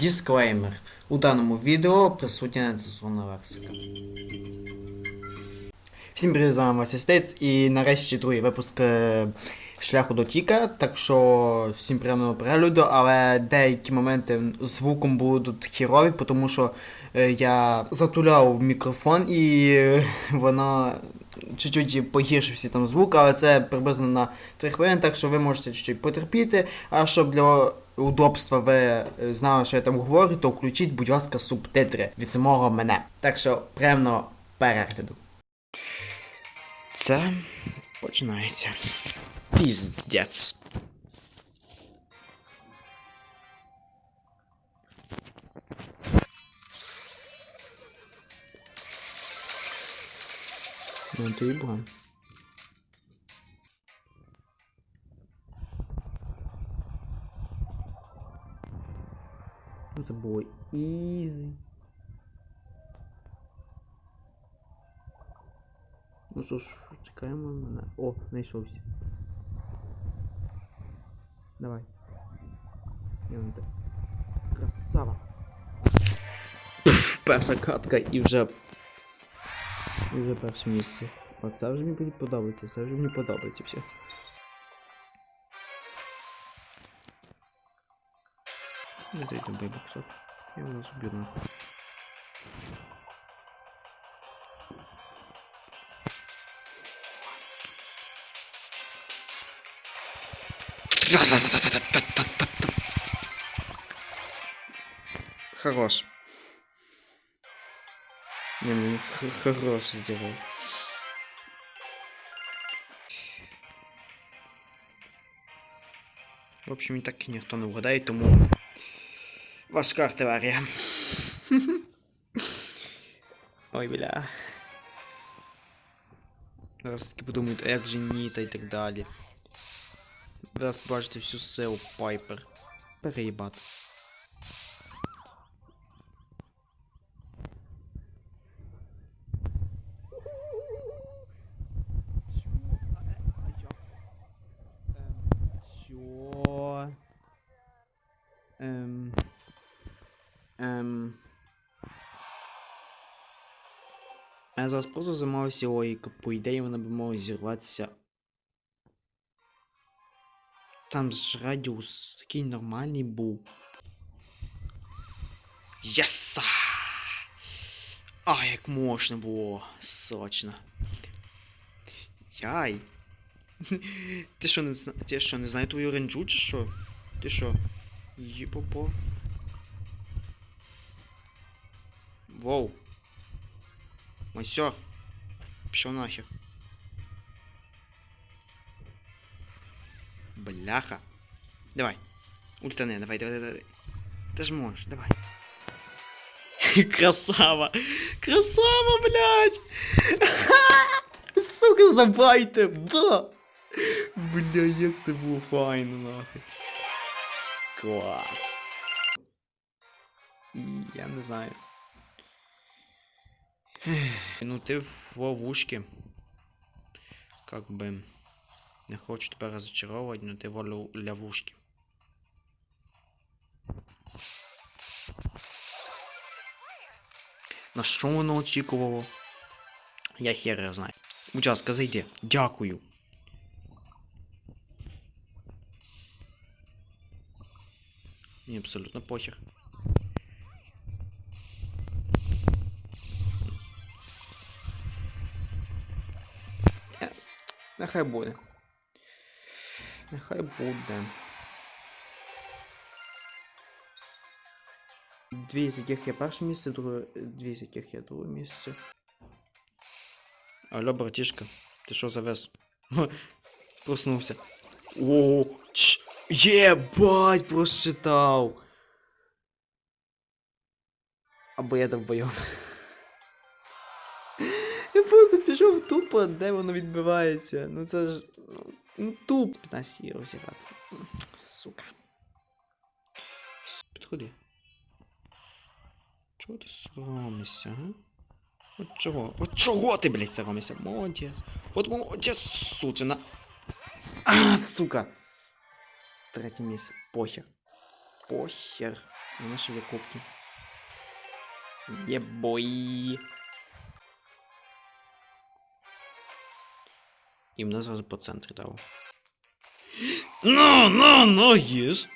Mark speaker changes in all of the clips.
Speaker 1: Дисклеймер. У даному відео присутня нецензурна лексика. Всім привіт, з вами Вася і нарешті другий випуск е, шляху до Тіка. Так що всім приємного перегляду, але деякі моменти звуком будуть хірові, тому що е, я затуляв мікрофон і е, воно чуть-чуть погіршився там звук, але це приблизно на 3 хвилини, так що ви можете чуть-чуть потерпіти. А щоб для удобства ви е, знали, що я там говорю, то включіть, будь ласка, субтитри від самого мене. Так що приємного перегляду. Це починається. Піздець. Ну ти і Ну, Це було. Ну що ж, чекаємо мене. О, знайшовся. Давай. Я на тебе. Красава. Пф, перша катка і вже. І вже перше місце. Оце вже мені подобається, це вже мені подобається все. Не дай там. Я у нас убью нахуй. Хорош. Не, ну хорош сделал. В общем, і так ніхто не вгадає, тому важка артилерія. Ой, бля. Зараз таки подумають, а як же ні та і так далі. Зараз побачите всю силу Пайпер. Переїбати. Я зараз просто займався логіка. По ідеї вона би мала зірватися. Там ж радіус такий нормальний був. Єса! А, як можна було. Сочно. Яй. Ти що не зна... Ти що, не знаю твою ренджу чи що? Ти що? Їпопо. Воу. Масьор. Пішов нахер. Бляха. Давай. Ультане, давай, давай, давай. Ти ж можеш, давай. Красава! Красава, блядь! Сука, забайте! Да! Бля, як це було файно, нахуй. Клас. Я не знаю. Ну ти в ловушке. Как бы. Не хочу тебя разочаровывать, но ты в лу- ловушке. На що воно очікувало? Я хер його знаю. Будь ласка, зайди. Дякую. Мені абсолютно похер. Нехай буде. Нехай буде. Дві з яких є перше місце, друге, дві з яких є друге місце. Алло, братішка, ти що завез? Проснувся. О, ч, єбать, прочитав. Або я довбойом. Я просто пішов тупо, де воно відбивається. Ну це ж. ну, туп. 15 євро зіграти. Сука. Підходи. Чого ти соромишся, га? От чого? От чого ти, блядь, соромишся? Молодець. От молодець, сучина. А, сука. Третє місце. Похер. похер. У нас ще є кубки. І мене зразу по центрі дало. Ну, ну, ну, їж.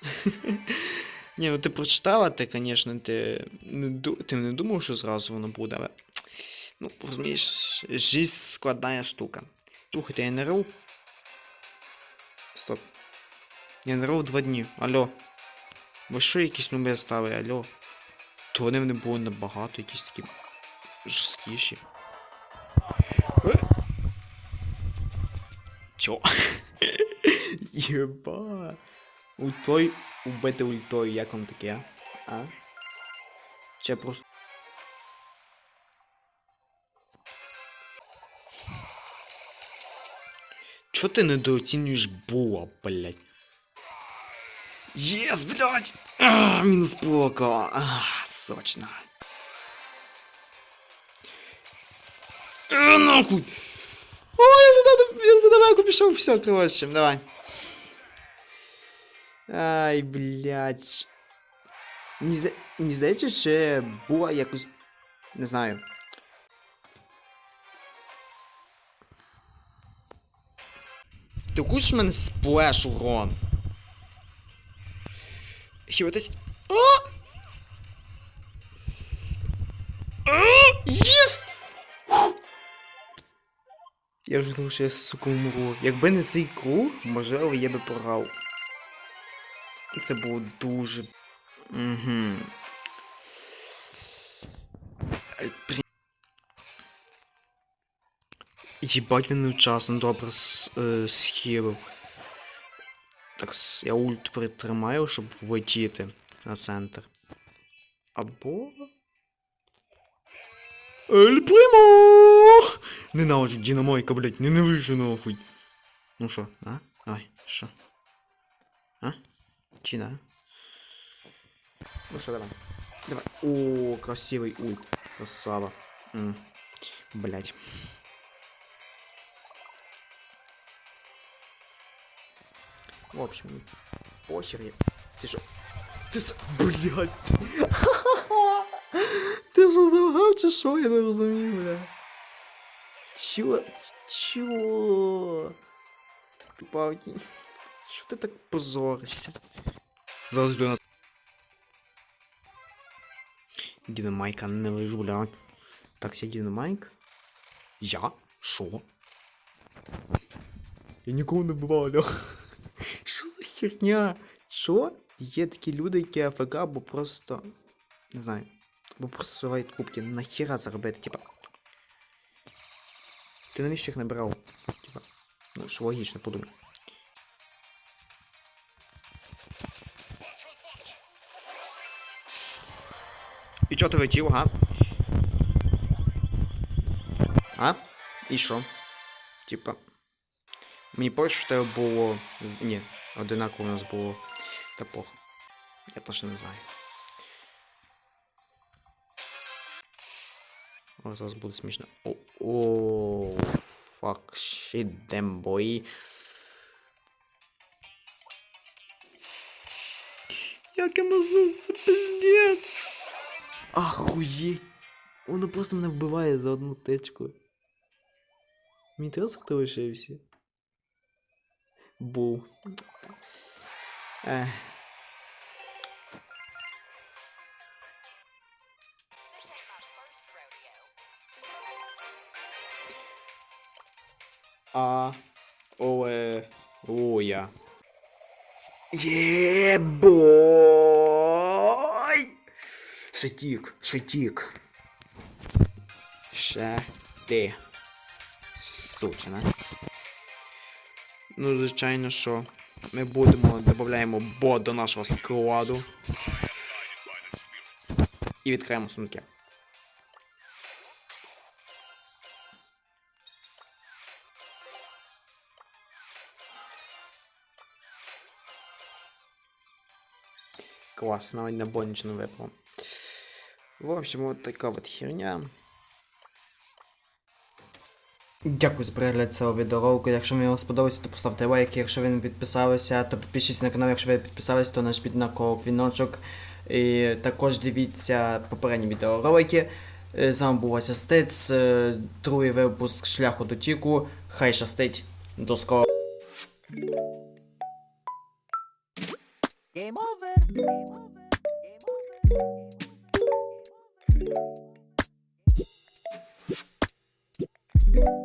Speaker 1: Ні, ну ти прочитала, ти, звісно, ти не, ти не думав, що зразу воно буде, але. Ну, розумієш, жизнь складна штука. Слухайте, я не. Стоп. Я не рив два дні. Алло. Ви що якісь нуби стали, алло? То вони не були набагато, якісь такі жорсткіші. Чо? Єба. Ультой убити ультою, як вам таке? А? Чи просто. Чо ти недооцінюєш була, блядь? Єс, блядь! А, мінус поко. А, сочно. А, нахуй! Ой, я задав, я задалеку пішов, все, коротше, давай. Ай, блядь. Мені, зда... Мені здається, що була якось. Не знаю. Ти кусиш мене сплеш, урон. Хіба десь. А! А! Єс! Я вже думав, що я сука умру. Якби не цей круг, можливо, я би програв. Це було дуже. Угу. Єбать він невчасно добре е, схилив. Так, я ульт притримаю, щоб влетіти на центр. Або. Ель Примо! Ненавиджу Дінамойка, блядь, ненавижу нахуй. Ну що, а? Давай, що? А? Чи да? Ну що, давай. Давай. О, красивый ульт. Красава. М. Блять. В общем, похер я. Ты что? Ты с... Блять. Ти що завгав чи що? Я не розумію, бля. Чо? Чо? Павні. Що ти так позоришся? Зараз до нас. Дінамайка не лежу, бля. Так, ся Дінамайк. Я? Шо? Я нікого не бував, алло. Що за херня? Що? Є такі люди, які АФК, або просто. Не знаю. Бо просто сувають кубки. Нахіра це типа. Ти навіщо їх набирав? Типа. Ну, що логічно, подумай. І чого ти летів, га? А? І що? Типа. Мені що тебе було. Ні, одинаково у нас було. Та похуй. Я теж не знаю. О, зараз буде смішно. О, fuck shit, damn boy. Як я мазнув, це пиздец. Ахуєть. Воно просто мене вбиває за одну течку. Мені треба хто лишився. Був. Ех. А. О, е. О, я. Єбой! Шитік, шитік. Ще ти. Сучина. Ну, звичайно, що ми будемо, додаємо бот до нашого складу. І відкриємо сумки. Класс, навіть на нічого не. В общем, вот така вот херня. Дякую за перегляд цього відеоролику. Якщо вам сподобається, то поставте лайк. Якщо ви не підписалися, то підпишіться на канал. Якщо ви підписалися, то нажміть на колоквіночок. І також дивіться попередні відеоролики. Е, З вами був Асістець, е, другий випуск шляху до тіку. Хай щастить. До скорого. Game over. Game over. Game over. Game over. Game over.
Speaker 2: Game over.